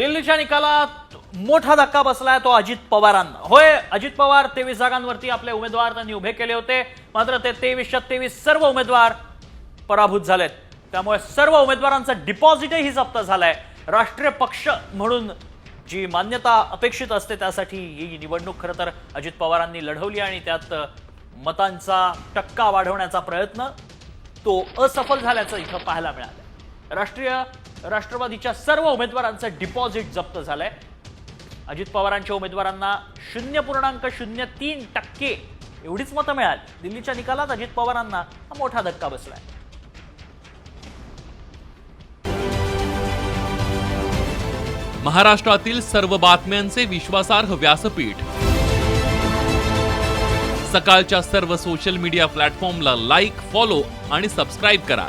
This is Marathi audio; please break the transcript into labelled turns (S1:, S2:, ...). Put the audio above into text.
S1: दिल्लीच्या निकालात मोठा धक्का बसलाय तो अजित पवारांना. होय अजित पवार तेवीस जागांवरती आपले उमेदवार त्यांनी उभे केले होते. मात्र ते तेवीसच्या तेवीस सर्व उमेदवार पराभूत झालेत. त्यामुळे सर्व उमेदवारांचं डिपॉझिटही जप्त झालंय. राष्ट्रीय पक्ष म्हणून जी मान्यता अपेक्षित असते त्यासाठी ही निवडणूक खरं तर अजित पवारांनी लढवली आणि त्यात मतांचा टक्का वाढवण्याचा प्रयत्न तो असफल झाल्याचं इथं पाहायला मिळालं राष्ट्रीय राष्ट्रवादीच्या सर्व उमेदवारांचं डिपॉझिट जप्त झालंय. अजित पवारांच्या उमेदवारांना शून्य पूर्णांक शून्य तीन टक्के एवढीच मतं मिळाली. दिल्लीच्या निकालात अजित पवारांना हा मोठा धक्का बसलाय.
S2: महाराष्ट्रातील सर्व बातम्यांचे विश्वासार्ह व्यासपीठ. सकाळच्या सर्व सोशल मीडिया प्लॅटफॉर्मला लाईक फॉलो आणि सबस्क्राईब करा.